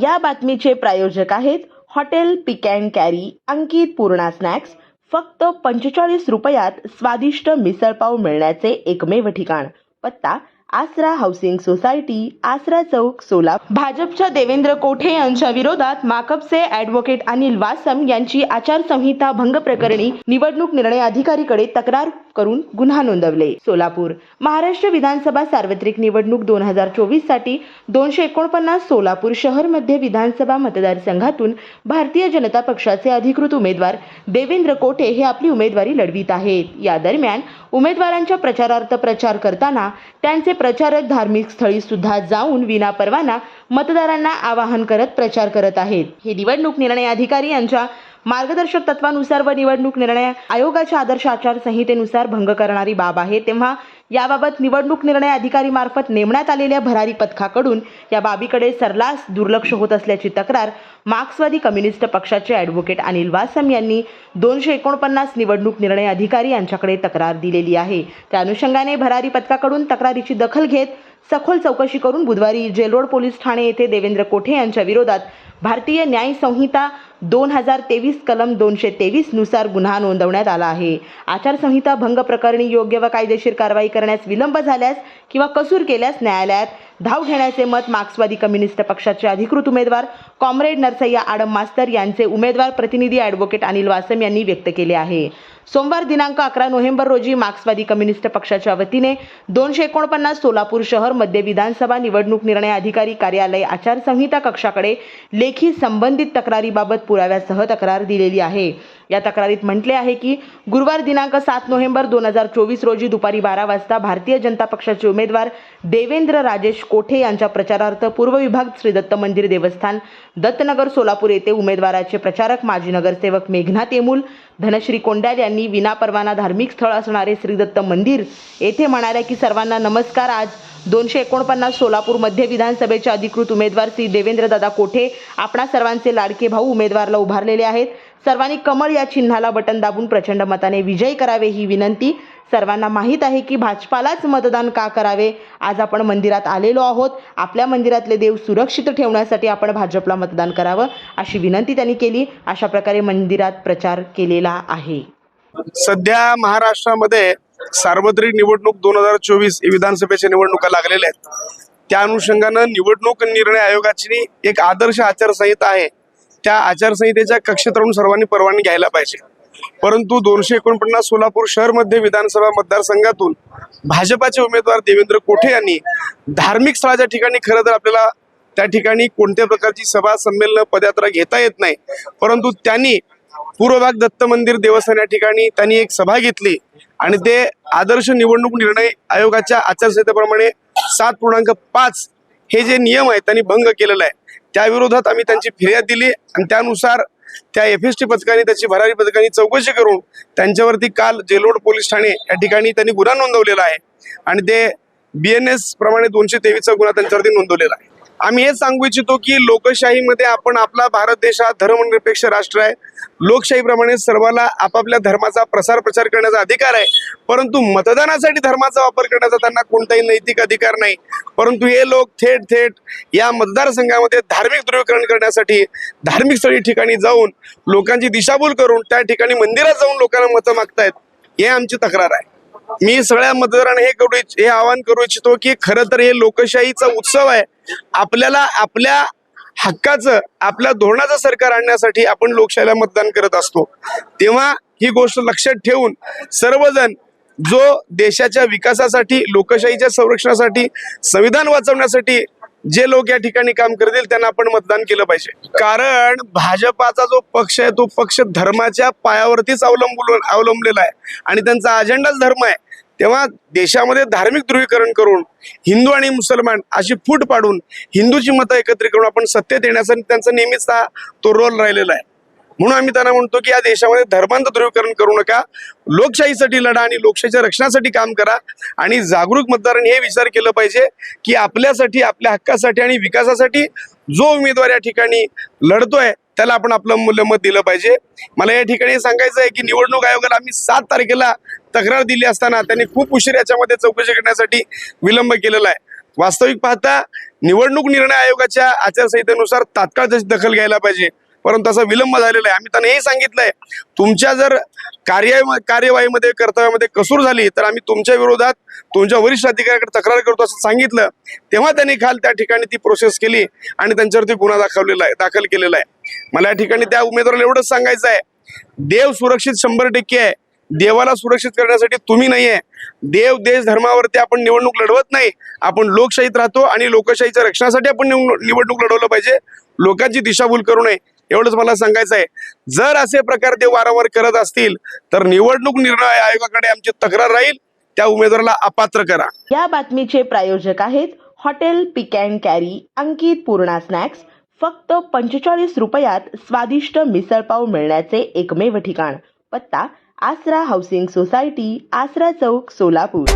या बातमीचे प्रायोजक आहेत hotel pick and carry Ankit Purna snacks. फक्त पंचेचाळीस रुपयात स्वादिष्ट मिसळपाव मिळण्याचे एकमेव ठिकाण. पत्ता आसरा हाऊसिंग सोसायटी आसरा चौक सोला भाजपच्या देवेंद्र कोठे यांच्या विरोधात माकपचे ॲडव्होकेट अनिल वासम यांची आचारसंहिता भंग प्रकरणी निवडणूक निर्णय अधिकारीकडे तक्रार करून गुन्हा नोंदवले. सोलापूर महाराष्ट्र विधानसभा सार्वत्रिक निवडणूक दोन हजार चोवीससाठी दोनशे एकोणपन्नास सोलापूर शहरमध्ये विधानसभा मतदारसंघातून भारतीय जनता पक्षाचे अधिकृत उमेदवार देवेंद्र कोठे हे आपली उमेदवारी लढवित आहेत. या दरम्यान उमेदवारांच्या प्रचारार्थ प्रचार करताना त्यांचे प्रचारक धार्मिक स्थळी सुद्धा जाऊन विनापरवाना मतदारांना आवाहन करत प्रचार करत आहेत. हे निवडणूक निर्णय अधिकारी यांच्या मार्गदर्शक तत्वानुसार व निवडणूक निर्णय आयोगाच्या आदर्श आचारसंहितेनुसार भंग करणारी बाब आहे तेव्हा याबाबत निवडणूक निर्णय अधिकारी मार्फत नेमण्यात आलेल्या भरारी पथकाकडून या बाबीकडे सरलास दुर्लक्ष होत असल्याची तक्रार मार्क्सवादी कम्युनिस्ट पक्षाचे ॲडव्होकेट अनिल वासम यांनी दोनशे एकोणपन्नास निवडणूक निर्णय अधिकारी यांच्याकडे तक्रार दिलेली आहे. त्या अनुषंगाने भरारी पथकाकडून तक्रारीची दखल घेत सखोल चौकशी करून बुधवारी जेलोड पोलीस ठाणे येथे देवेंद्र कोठे यांच्या विरोधात भारतीय न्याय संहिता दोन हजार तेवीस कलम दोनशे तेवीसनुसार गुन्हा नोंदवण्यात आला आहे. आचारसंहिता भंग प्रकरणी योग्य व कायदेशीर कारवाई करण्यास विलंब झाल्यास किंवा कसूर केल्यास न्यायालयात धाव घेण्याचे मत मार्क्सवादी कम्युनिस्ट पक्षाचे अधिकृत उमेदवार कॉम्रेड नरसय्या आडम मास्तर यांचे उमेदवार प्रतिनिधी ॲडव्होकेट अनिल वासम यांनी व्यक्त केले आहे. सोमवार दिनांक अकरा नोव्हेंबर रोजी मार्क्सवादी कम्युनिस्ट पक्षाच्या वतीने दोनशे एकोणपन्नास सोलापूर शहर मध्य विधानसभा निवडणूक निर्णय अधिकारी कार्यालय आचारसंहिता कक्षाकडे लेखी संबंधित तक्रारीबाबत पुराव्यासह तक्रार दिलेली आहे. या तक्रारीत म्हटले आहे की गुरुवार दिनांक सात नोव्हेंबर दोन हजार चोवीस रोजी दुपारी बारा वाजता भारतीय जनता पक्षाचे उमेदवार देवेंद्र राजेश कोठे यांच्या प्रचारार्थ पूर्व विभाग श्री दत्त मंदिर देवस्थान दत्तनगर सोलापूर येथे उमेदवाराचे प्रचारक माजी नगरसेवक मेघनाथ येमूल धनश्री कोंड्याल यांनी विनापरवाना धार्मिक स्थळ असणारे श्रीदत्त मंदिर येथे म्हणाल्या की सर्वांना नमस्कार. आज दोनशे एकोणपन्नास सोलापूर मध्य विधानसभेचे अधिकृत उमेदवार श्री देवेंद्रदादा कोठे आपणा सर्वांचे लाडके भाऊ उमेदवारला उभारलेले आहेत. सर्वांनी कमळ या चिन्हाला बटन दाबून प्रचंड मताने विजयी करावे ही विनंती. सर्वांना माहीत आहे की भाजपालाच मतदान का करावे? आज आपण मंदिरात आलेलो आहोत. आपल्या मंदिरातले देव सुरक्षित ठेवण्यासाठी आपण भाजपला मतदान करावं अशी विनंती त्यांनी केली. अशा प्रकारे मंदिरात प्रचार केलेला आहे. सध्या महाराष्ट्रामध्ये सार्वत्रिक निवडणूक दोन हजार चोवीस विधानसभेच्या निवडणुका लागलेल्या आहेत. त्या अनुषंगानं निवडणूक निर्णय आयोगाची एक आदर्श आचारसंहिता आहे. त्या आचारसंहितेच्या कक्षेत राहून सर्वांनी परवानगी घ्यायला पाहिजे. परंतु दोनशे एकोणपन्नास सोलापूर शहरमध्ये विधानसभा मतदारसंघातून भाजपाचे उमेदवार देवेंद्र कोठे यांनी धार्मिक स्थळाच्या ठिकाणी खरं तर आपल्याला त्या ठिकाणी कोणत्या प्रकारची सभा संमेलन पदयात्रा घेता येत नाही. परंतु त्यांनी पूर्व भाग दत्त मंदिर देवस्थान या ठिकाणी त्यांनी एक सभा घेतली आणि ते आदर्श निवडणूक निर्णय आयोगाच्या आचारसंहितेप्रमाणे सात पूर्णांक पाच हे जे नियम आहेत त्यांनी भंग केलेला आहे. त्याविरोधात आम्ही त्यांची फिर्याद दिली आणि त्यानुसार त्या एफ एस टी पथकाने त्याची भरारी पथकाने चौकशी करून त्यांच्यावरती काल जेलोड पोलीस ठाणे या ठिकाणी त्यांनी गुन्हा नोंदवलेला आहे. आणि ते बी एन एस प्रमाणे दोनशे तेवीसचा गुन्हा त्यांच्यावरती नोंदवलेला आहे. आम्ही हे सांगू इच्छितो की लोकशाहीमध्ये आपण आपला भारत देश हा धर्मनिरपेक्ष राष्ट्र आहे. लोकशाहीप्रमाणे सर्वाला आपापल्या धर्माचा प्रसार प्रचार करण्याचा अधिकार आहे. परंतु मतदानासाठी धर्माचा वापर करण्याचा त्यांना कोणताही नैतिक अधिकार नाही. परंतु हे लोक थेट थेट या मतदारसंघामध्ये धार्मिक ध्रुवीकरण करण्यासाठी धार्मिक स्थळी ठिकाणी जाऊन लोकांची दिशाभूल करून त्या ठिकाणी मंदिरात जाऊन लोकांना मतं मागतायत हे आमची तक्रार आहे. मी सगळ्या मतदारांना हे करू हे आवाहन करू इच्छितो की खरं तर हे लोकशाहीचा उत्सव आहे. आपल्याला आपल्या हक्काचं आपल्या धोरणाचं सरकार आणण्यासाठी आपण लोकशाहीला मतदान करत असतो. तेव्हा ही गोष्ट लक्षात ठेवून सर्वजण जो देशाच्या विकासासाठी लोकशाहीच्या संरक्षणासाठी संविधान वाचवण्यासाठी जे लोक या ठिकाणी काम करतील त्यांना आपण मतदान केलं पाहिजे. कारण भाजपाचा जो पक्ष आहे तो पक्ष धर्माच्या पायावरतीच अवलंबून अवलंबलेला आहे. आणि त्यांचा अजेंडाच धर्म आहे. तेव्हा देशामध्ये धार्मिक ध्रुवीकरण करून हिंदू आणि मुसलमान अशी फूट पाडून हिंदूची मतं एकत्रित करून आपण सत्तेत येण्याचा त्यांचा नेहमीच तो रोल राहिलेला आहे. म्हणून आम्ही त्यांना म्हणतो की या देशामध्ये धर्मांत ध्रुवीकरण करू नका. लोकशाहीसाठी लढा आणि लोकशाहीच्या रक्षणासाठी काम करा. आणि जागरूक मतदारांनी हे विचार केलं पाहिजे की आपल्यासाठी आपल्या हक्कासाठी आणि विकासासाठी जो उमेदवार या ठिकाणी लढतोय त्याला आपण आपलं मूल्यमत दिलं पाहिजे. मला या ठिकाणी सांगायचं आहे की निवडणूक आयोगाला आम्ही सात तारखेला तक्रार दिली असताना त्यांनी खूप उशीर याच्यामध्ये चौकशी करण्यासाठी विलंब केलेला आहे. वास्तविक पाहता निवडणूक निर्णय आयोगाच्या आचारसंहितेनुसार तात्काळ त्याची दखल घ्यायला पाहिजे. परंतु असा विलंब झालेला आहे. आम्ही त्यांना हे सांगितलंय तुमच्या जर कार्य कार्यवाहीमध्ये कर्तव्यामध्ये कसूर झाली तर आम्ही तुमच्या विरोधात तुमच्या वरिष्ठ अधिकाऱ्याकडे तक्रार करतो असं सांगितलं. तेव्हा त्यांनी काल त्या ठिकाणी ती प्रोसेस केली आणि त्यांच्यावरती गुन्हा दाखवलेला आहे दाखल केलेला आहे. मला या ठिकाणी त्या उमेदवाराला एवढंच सांगायचं आहे. देव सुरक्षित शंभर टक्के आहे. देवाला सुरक्षित करण्यासाठी तुम्ही नाही आहे. देव देश धर्मावरती आपण निवडणूक लढवत नाही. आपण लोकशाहीत राहतो आणि लोकशाहीच्या रक्षणासाठी आपण निवडणूक लढवलं पाहिजे. लोकांची दिशाभूल करू नये. एवढंच मला सांगायचं आहे. जर असे प्रकार ते वारंवार करत असतील तर निवडणूक निर्णय आयोगाकडे आमची तक्रार राहील. त्या उमेदवाराला अपात्र करा. या बातमीचे प्रायोजक आहेत hotel pick and carry Ankit Purna snacks. फक्त पंचेचाळीस रुपयात स्वादिष्ट मिसळपाव मिळण्याचे एकमेव ठिकाण. पत्ता आसरा हाऊसिंग सोसायटी आसरा चौक सोलापूर.